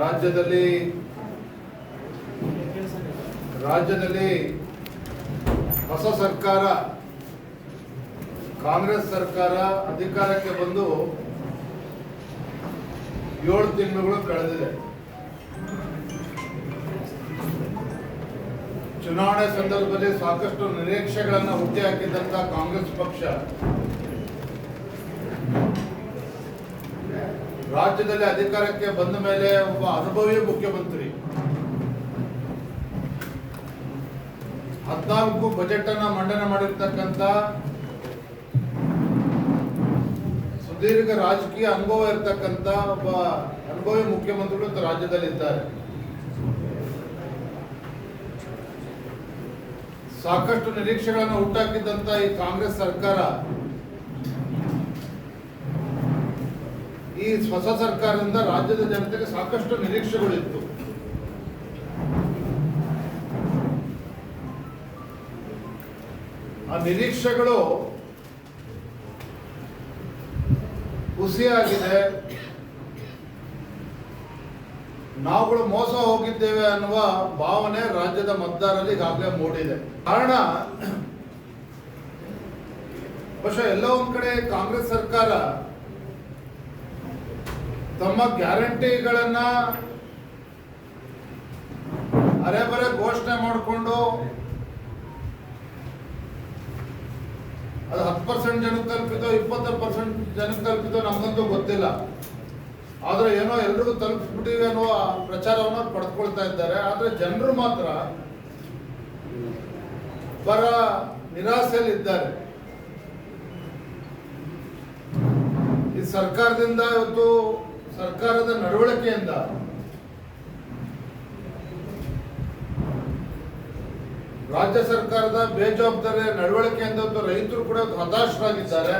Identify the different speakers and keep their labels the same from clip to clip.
Speaker 1: ರಾಜ್ಯದಲ್ಲಿ ರಾಜ್ಯದಲ್ಲಿ ಹೊಸ ಸರ್ಕಾರ, ಕಾಂಗ್ರೆಸ್ ಸರ್ಕಾರ ಅಧಿಕಾರಕ್ಕೆ ಬಂದು ಏಳು ತಿಂಗಳು ಕಳೆದಿದೆ. ಚುನಾವಣೆ ಸಂದರ್ಭದಲ್ಲಿ ಸಾಕಷ್ಟು ನಿರೀಕ್ಷೆಗಳನ್ನು ಹುಟ್ಟಿ ಹಾಕಿದಂತ ಕಾಂಗ್ರೆಸ್ ಪಕ್ಷ ರಾಜ್ಯದಲ್ಲಿ ಅಧಿಕಾರಕ್ಕೆ ಬಂದ ಮೇಲೆ ಒಬ್ಬ ಅನುಭವಿ ಮುಖ್ಯಮಂತ್ರಿ. ಹದಿನಾಲ್ಕು ಬಜೆಟ್ ಅನ್ನ ಮಂಡನೆ ಮಾಡಿರ್ತಕ್ಕಂಥ ಸುದೀರ್ಘ ರಾಜಕೀಯ ಅನುಭವ ಇರತಕ್ಕಂಥ ಒಬ್ಬ ಅನುಭವಿ ಮುಖ್ಯಮಂತ್ರಿಗಳು ರಾಜ್ಯದಲ್ಲಿ ಇದ್ದಾರೆ. ಸಾಕಷ್ಟು ನಿರೀಕ್ಷೆಗಳನ್ನು ಹುಟ್ಟಾಕಿದ್ದಂತ ಈ ಕಾಂಗ್ರೆಸ್ ಸರ್ಕಾರ ಈ ಹೊಸ ಸರ್ಕಾರದಿಂದ ರಾಜ್ಯದ ಜನತೆಗೆ ಸಾಕಷ್ಟು ನಿರೀಕ್ಷೆಗಳಿತ್ತು. ಆ ನಿರೀಕ್ಷೆಗಳು ಹುಸಿಯಾಗಿದೆ. ನಾವುಗಳು ಮೋಸ ಹೋಗಿದ್ದೇವೆ ಅನ್ನುವ ಭಾವನೆ ರಾಜ್ಯದ ಮತದಾರರಲ್ಲಿ ಈಗಾಗಲೇ ಮೂಡಿದೆ. ಕಾರಣ, ಬಹುಶಃ ಎಲ್ಲ ಒಂದ್ ಕಡೆ ಕಾಂಗ್ರೆಸ್ ಸರ್ಕಾರ ತಮ್ಮ ಗ್ಯಾರಂಟಿಗಳನ್ನ ಅರೆಬರೆ ಘೋಷಣೆ ಮಾಡಿಕೊಂಡು ಅದು ಹತ್ತು ಪರ್ಸೆಂಟ್ ಜನಕ್ಕೆ ತಲುಪಿತೋ ಇಪ್ಪತ್ತು ಪರ್ಸೆಂಟ್ ಜನಕ್ಕೆ ತಲುಪಿತೋ ನಮಗಂತೂ ಗೊತ್ತಿಲ್ಲ. ಆದ್ರೆ ಏನೋ ಎಲ್ರಿಗೂ ತಲುಪಿಸ್ಬಿಟ್ಟಿವೆ ಅನ್ನೋ ಪ್ರಚಾರವನ್ನು ಪಡ್ಕೊಳ್ತಾ ಇದ್ದಾರೆ. ಆದ್ರೆ ಜನರು ಮಾತ್ರ ಬರ ನಿರಾಸೆಯಲ್ಲಿ ಇದ್ದಾರೆ. ಈ ಸರ್ಕಾರದಿಂದ ಇವತ್ತು ಸರ್ಕಾರದ ನಡವಳಿಕೆಯಿಂದ. ರಾಜ್ಯ ಸರ್ಕಾರದ ಬೇಜವಾಬ್ದಾರಿ ನಡವಳಿಕೆಯಿಂದ ರೈತರು ಕೂಡ ಹತಾಶರಾಗಿದ್ದಾರೆ.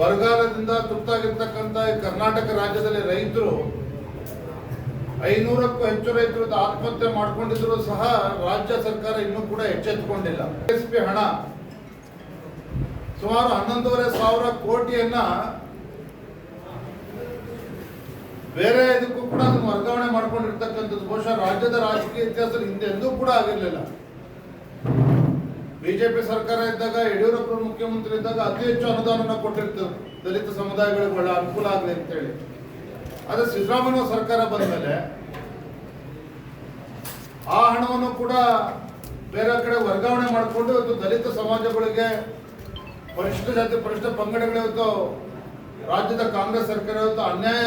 Speaker 1: ಬರಗಾಲದಿಂದ ತುತ್ತಾಗಿರ್ತಕ್ಕಂಥ ಈ ಕರ್ನಾಟಕ ರಾಜ್ಯದಲ್ಲಿ ರೈತರು ಐನೂರಕ್ಕೂ ಹೆಚ್ಚು ರೈತರು ಆತ್ಮಹತ್ಯೆ ಮಾಡಿಕೊಂಡಿದ್ರು ಸಹ ರಾಜ್ಯ ಸರ್ಕಾರ ಇನ್ನೂ ಕೂಡ ಎಚ್ಚೆತ್ತುಕೊಂಡಿಲ್ಲ. ಎಸ್ ಪಿ ಹಣ. ಸುಮಾರು ಹನ್ನೊಂದೂವರೆ ಸಾವಿರ ಕೋಟಿಯನ್ನ ಬೇರೆ ಇದಕ್ಕೂ ಕೂಡ ಅದನ್ನು ವರ್ಗಾವಣೆ ಮಾಡ್ಕೊಂಡಿರ್ತಕ್ಕಂಥದ್ದು ಬಹುಶಃ ರಾಜ್ಯದ ರಾಜಕೀಯ ಇತಿಹಾಸದಲ್ಲಿ ಹಿಂದೆ ಎಂದೂ ಕೂಡ ಆಗಿರಲಿಲ್ಲ. ಬಿಜೆಪಿ ಸರ್ಕಾರ ಇದ್ದಾಗ, ಯಡಿಯೂರಪ್ಪ ಮುಖ್ಯಮಂತ್ರಿ ಇದ್ದಾಗ ಅತಿ ಹೆಚ್ಚು ಅನುದಾನನ ಕೊಟ್ಟಿರ್ತದೆ ದಲಿತ ಸಮುದಾಯಗಳಿಗೆ ಒಳ್ಳೆ ಅನುಕೂಲ ಆಗಲಿ ಅಂತೇಳಿ. ಆದ್ರೆ ಸಿದ್ದರಾಮಯ್ಯ ಸರ್ಕಾರ ಬಂದ ಮೇಲೆ ಆ ಹಣವನ್ನು ಕೂಡ ಬೇರೆ ಕಡೆ ವರ್ಗಾವಣೆ ಮಾಡಿಕೊಂಡು ಇವತ್ತು ದಲಿತ ಸಮಾಜಗಳಿಗೆ ಪರಿಶಿಷ್ಟ ಜಾತಿ ಪರಿಶಿಷ್ಟ ಪಂಗಡಗಳು ಇವತ್ತು ರಾಜ್ಯದ ಕಾಂಗ್ರೆಸ್ ಸರ್ಕಾರ ಇವತ್ತು ಅನ್ಯಾಯ